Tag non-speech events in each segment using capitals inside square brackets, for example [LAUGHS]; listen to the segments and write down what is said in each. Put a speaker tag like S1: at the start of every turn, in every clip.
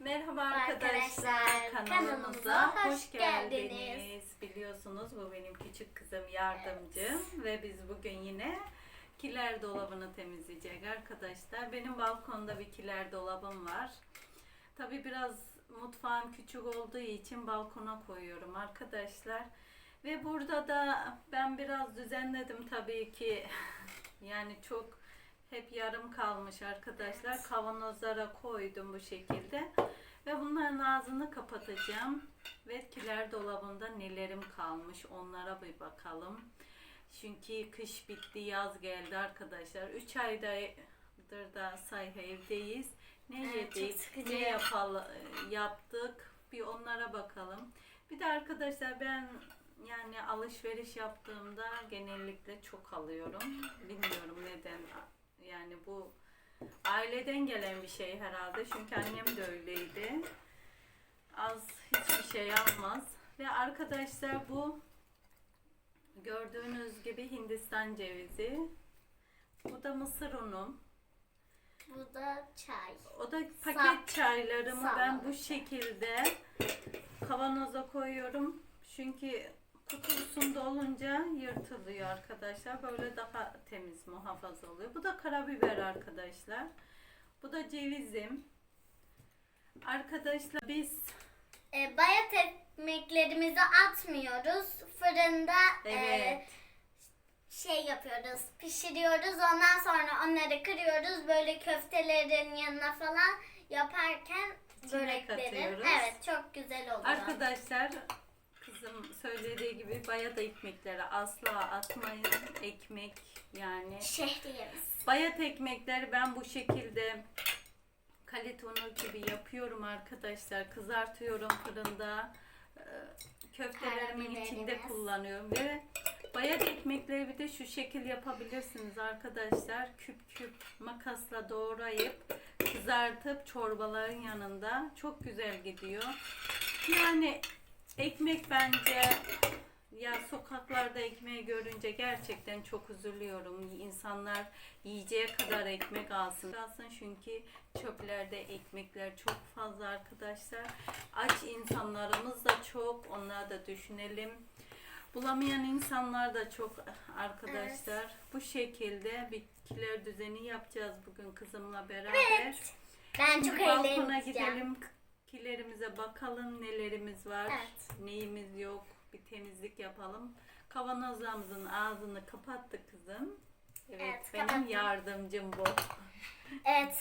S1: Merhaba
S2: Arkadaşlar,
S1: arkadaşlar, kanalımıza hoş geldiniz.
S2: geldiniz.
S1: Biliyorsunuz bu benim küçük kızım yardımcım ve biz bugün yine kiler dolabını temizleyecek arkadaşlar. Benim balkonda bir kiler dolabım var. Tabi biraz mutfağım küçük olduğu için balkona koyuyorum arkadaşlar. Ve burada da ben biraz düzenledim tabii ki. [LAUGHS] Yani çok hep yarım kalmış arkadaşlar. Kavanozlara koydum bu şekilde. Ve bunların ağzını kapatacağım. Ve kiler dolabında nelerim kalmış onlara bir bakalım. Çünkü kış bitti, yaz geldi arkadaşlar. 3 aydır da sayfa evdeyiz. Ne
S2: Evet,
S1: yedik, ne yapalım, yaptık bir onlara bakalım. Bir de arkadaşlar ben yani alışveriş yaptığımda genellikle çok alıyorum. Bilmiyorum neden. Yani bu aileden gelen bir şey herhalde. Çünkü annem de öyleydi. Az hiçbir şey almaz. Ve arkadaşlar bu gördüğünüz gibi Hindistan cevizi. Bu da mısır unu.
S2: Bu da çay.
S1: O da paket
S2: Sap.
S1: çaylarımı
S2: Sap.
S1: ben bu şekilde kavanoza koyuyorum. Çünkü kutusunda olunca yırtılıyor arkadaşlar. Böyle daha temiz muhafaza oluyor. Bu da karabiber arkadaşlar. Bu da cevizim. Arkadaşlar biz
S2: E, bayat ekmeklerimizi atmıyoruz. Fırında e,
S1: Evet.
S2: şey yapıyoruz, pişiriyoruz. Ondan sonra onları kırıyoruz. Böyle köftelerin yanına falan yaparken böreklerin. Evet, çok güzel oluyor.
S1: arkadaşlar kızım söylediği gibi bayat ekmekleri asla atmayın. Ekmek yani
S2: Şehriyemiz.
S1: Bayat ekmekleri ben bu şekilde kalit unu gibi yapıyorum arkadaşlar. Kızartıyorum fırında. Ee, Köftelerimin
S2: Karabiberimiz.
S1: içinde kullanıyorum ve bayat ekmekleri bir de şu şekil yapabilirsiniz arkadaşlar. Küp küp makasla doğrayıp kızartıp çorbaların yanında çok güzel gidiyor. Yani ekmek bence ya sokaklarda ekmeği görünce gerçekten çok üzülüyorum. İnsanlar yiyeceğe kadar ekmek alsın. Alsın çünkü çöplerde ekmekler çok fazla arkadaşlar. Aç insanlarımız da çok. Onları da düşünelim. Bulamayan insanlar da çok arkadaşlar. Bu şekilde bitkiler düzeni yapacağız bugün kızımla beraber.
S2: Ben
S1: Şimdi
S2: çok
S1: balkona
S2: eğleneceğim.
S1: gidelim. Kilerimize bakalım nelerimiz var.
S2: Evet.
S1: Neyimiz yok. Bir temizlik yapalım. Kavanozlarımızın ağzını kapattık kızım. Evet,
S2: Evet,
S1: benim
S2: kapattım.
S1: yardımcım bu.
S2: Evet.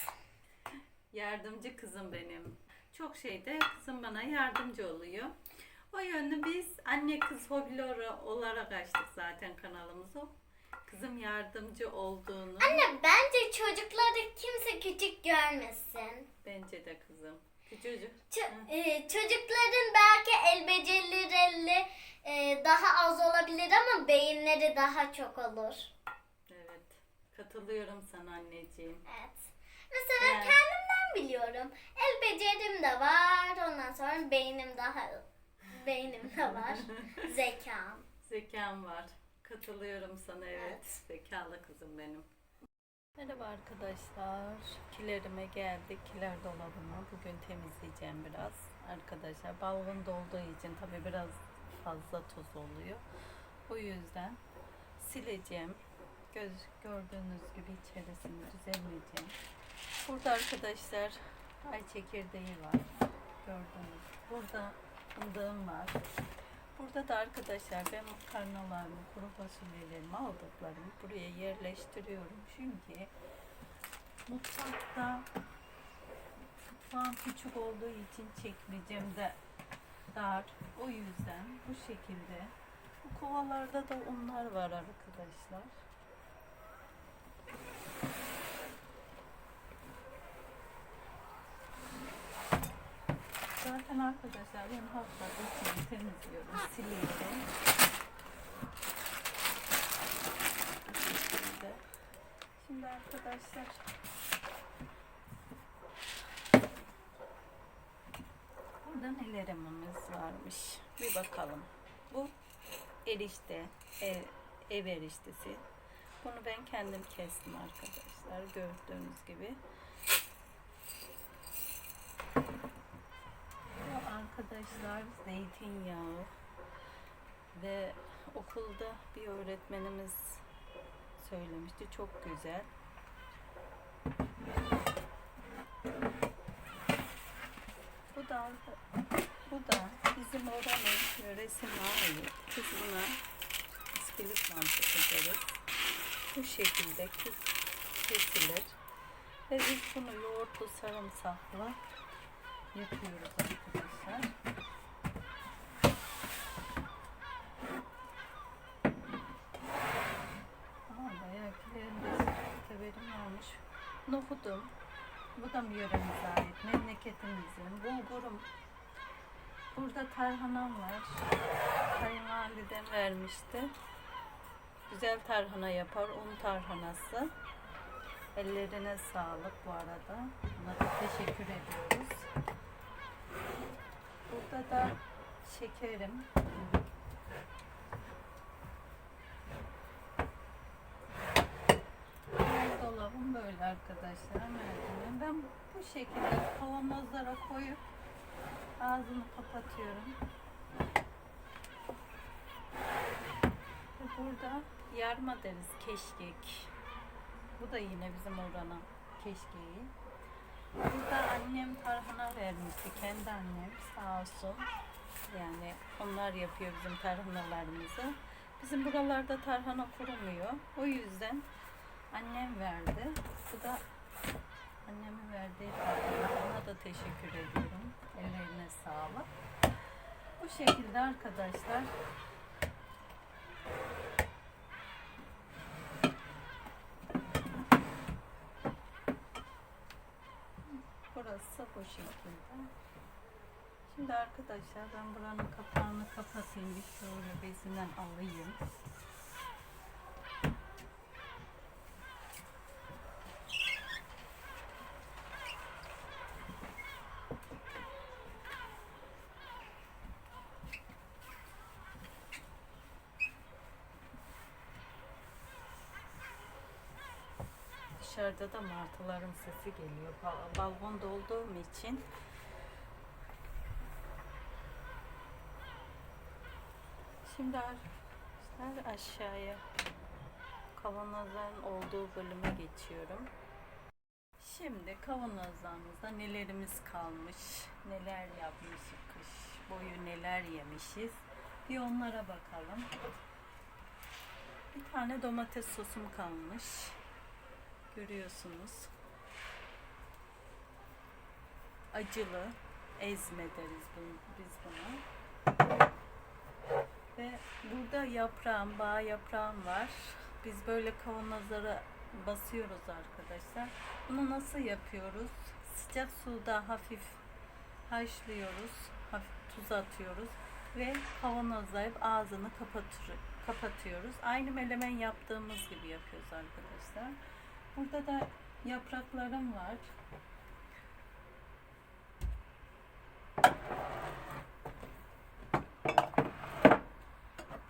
S2: [LAUGHS]
S1: Yardımcı kızım benim. Çok şeyde kızım bana yardımcı oluyor. O yönde biz anne kız hobileri olarak açtık zaten kanalımızı. Kızım yardımcı olduğunu
S2: Anne bence çocukları kimse küçük görmesin.
S1: bence de kızım. Küçücük.
S2: Ç- e, çocukların belki el becerileri e, daha az olabilir ama beyinleri daha çok olur.
S1: Evet. Katılıyorum sana anneciğim.
S2: Evet. Mesela
S1: Yani.
S2: kendimden biliyorum. El becerim de var. Ondan sonra beynim daha beynim de var. [LAUGHS] Zekam.
S1: Zekam var. Katılıyorum sana evet. Zekalı kızım benim. Merhaba arkadaşlar. Kilerime geldik. Kiler dolabını bugün temizleyeceğim biraz. Arkadaşlar balkon dolduğu için tabi biraz fazla toz oluyor. O yüzden sileceğim. Göz, gördüğünüz gibi içerisini düzenleyeceğim. Burada arkadaşlar ay çekirdeği var. Gördüğünüz. Burada fındığım var. Da arkadaşlar ben makarnalarımı, kuru fasulyelerimi aldıklarımı buraya yerleştiriyorum. Çünkü mutfakta mutfağım küçük olduğu için çekmeyeceğim de dar. O yüzden bu şekilde bu kovalarda da onlar var arkadaşlar. Zaten arkadaşlar ben haftada içini temizliyorum, siliyorum. Şimdi arkadaşlar burada nelerimiz varmış bir bakalım. Bu erişte, ev, ev eriştesi. Bunu ben kendim kestim arkadaşlar gördüğünüz gibi. Arkadaşlar zeytinyağı ve okulda bir öğretmenimiz söylemişti. Çok güzel. Bu da bu da bizim oranın yöresine ait. Biz buna iskilik mantısı deriz. Bu şekilde kes- kesilir. Ve biz bunu yoğurtlu sarımsakla yapıyoruz arkadaşlar. Aa, bayağı kilerinde severim olmuş. Nohudum. Bu da mı yöremize ait? Memleketimizin. Bulgurum. Burada tarhanam var. Kayınvalidem vermişti. Güzel tarhana yapar. Un tarhanası. Ellerine sağlık bu arada. Ona teşekkür ediyoruz. Burada da şekerim. Dolabım böyle arkadaşlar. Merdiven. Ben bu şekilde kavanozlara koyup ağzını kapatıyorum. Burada yarma deriz keşkek. Bu da yine bizim oranın keşkeği. Burada annem tarhana vermişti. Kendi annem sağ olsun. Yani onlar yapıyor bizim tarhanalarımızı. Bizim buralarda tarhana kurumuyor. O yüzden annem verdi. Bu da annemin verdiği tarhana. Ona da teşekkür ediyorum. Ellerine sağlık. Bu şekilde arkadaşlar. Burası bu şekilde. Şimdi arkadaşlar ben buranın kapağını kapatayım. Bir şöyle bezinden alayım. Dışarıda da martıların sesi geliyor. Ba- Balkonda olduğum için Şimdi arkadaşlar aşağıya kavanozların olduğu bölüme geçiyorum. Şimdi kavanozlarımızda nelerimiz kalmış, neler yapmışız, kış boyu neler yemişiz. Bir onlara bakalım. Bir tane domates sosum kalmış. Görüyorsunuz. Acılı ezme deriz bunu, biz buna. Ve burada yaprağım, bağ yaprağım var. Biz böyle kavanozlara basıyoruz arkadaşlar. Bunu nasıl yapıyoruz? Sıcak suda hafif haşlıyoruz. Hafif tuz atıyoruz. Ve kavanozlayıp ağzını kapatır, kapatıyoruz. Aynı melemen yaptığımız gibi yapıyoruz arkadaşlar. Burada da yapraklarım var.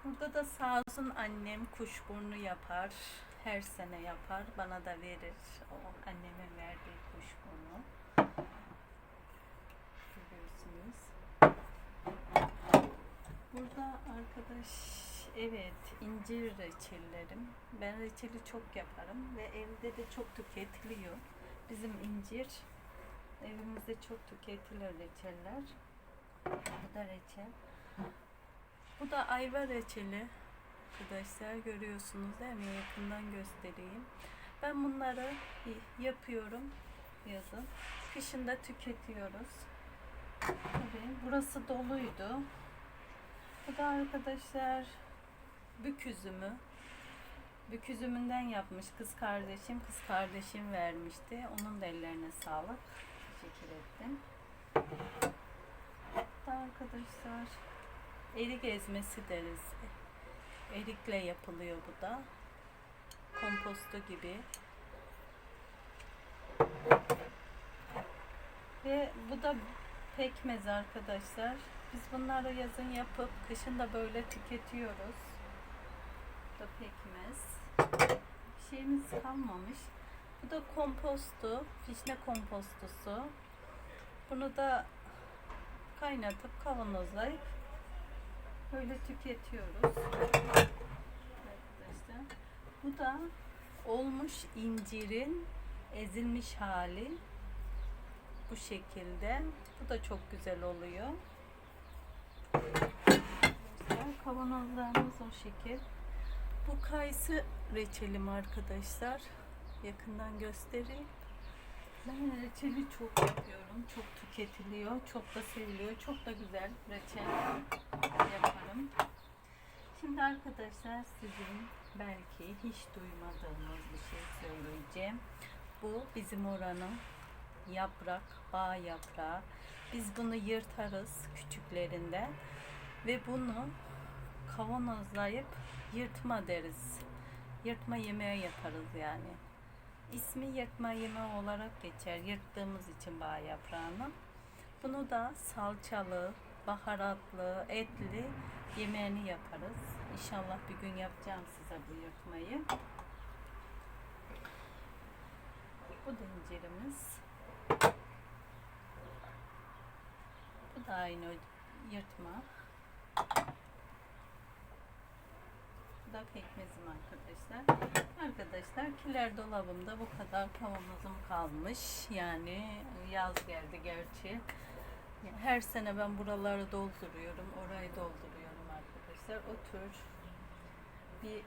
S1: Burada da sağ olsun annem kuşburnu yapar. Her sene yapar. Bana da verir. O annemin verdiği kuşburnu. Görüyorsunuz. Burada arkadaş evet incir reçellerim. Ben reçeli çok yaparım ve evde de çok tüketiliyor. Bizim incir evimizde çok tüketilir reçeller. Bu da reçel. Bu da ayva reçeli. Arkadaşlar görüyorsunuz değil mi? Yakından göstereyim. Ben bunları yapıyorum yazın. Kışın da tüketiyoruz. Tabii burası doluydu. Bu da arkadaşlar bük üzümü. Bük üzümünden yapmış kız kardeşim. Kız kardeşim vermişti. Onun da ellerine sağlık. Teşekkür ettim. Da arkadaşlar erik ezmesi deriz. Erikle yapılıyor bu da. Komposto gibi. Ve bu da pekmez arkadaşlar. Biz bunları yazın yapıp kışın da böyle tüketiyoruz. Da pekmez. Bir şeyimiz kalmamış. Bu da kompostu, fişne kompostosu. Bunu da kaynatıp kavanozlayıp böyle tüketiyoruz. Arkadaşlar bu da olmuş incirin ezilmiş hali. Bu şekilde. Bu da çok güzel oluyor. Kavanozlarımız o şekil. Bu kayısı reçelim arkadaşlar. Yakından göstereyim. Ben reçeli çok yapıyorum. Çok tüketiliyor. Çok da seviliyor. Çok da güzel reçel yaparım. Şimdi arkadaşlar sizin belki hiç duymadığınız bir şey söyleyeceğim. Bu bizim oranın yaprak, bağ yaprağı. Biz bunu yırtarız küçüklerinde ve bunu kavanozlayıp yırtma deriz. Yırtma yemeği yaparız yani. İsmi yırtma yemeği olarak geçer. Yırttığımız için bağ yaprağını. Bunu da salçalı, baharatlı, etli yemeğini yaparız. İnşallah bir gün yapacağım size bu yırtmayı. Bu da incirimiz. Bu da aynı yırtma. Bu da pekmezim arkadaşlar. Arkadaşlar kiler dolabımda bu kadar kavanozum kalmış. Yani yaz geldi gerçi. Her sene ben buraları dolduruyorum. Orayı dolduruyorum arkadaşlar. O tür bir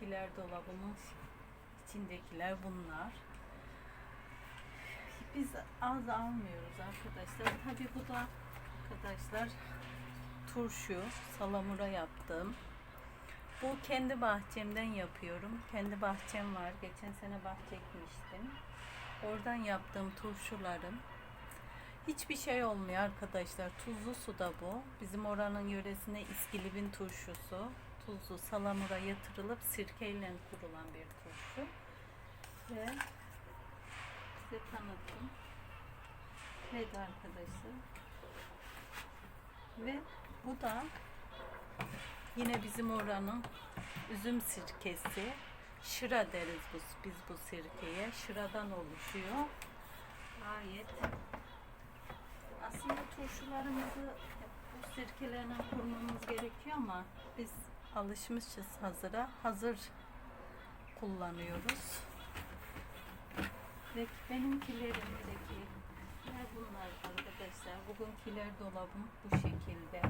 S1: kiler dolabımın içindekiler bunlar. Biz az almıyoruz arkadaşlar. Tabi bu da arkadaşlar turşu, salamura yaptım. Bu kendi bahçemden yapıyorum. Kendi bahçem var. Geçen sene bahçe ekmiştim. Oradan yaptığım turşularım. Hiçbir şey olmuyor arkadaşlar. Tuzlu su da bu. Bizim oranın yöresine iskilibin turşusu. Tuzlu salamura yatırılıp sirkeyle kurulan bir turşu. Ve size tanıttım. Evet arkadaşlar. Ve bu da yine bizim oranın üzüm sirkesi. Şıra deriz bu, biz bu sirkeye. Şıradan oluşuyor. Gayet aslında turşularımızı bu sirkelerine kurmamız gerekiyor ama biz alışmışız hazıra. Hazır kullanıyoruz. Ve benimkilerimdeki ne bunlar arkadaşlar. Bugünküler dolabım bu şekilde.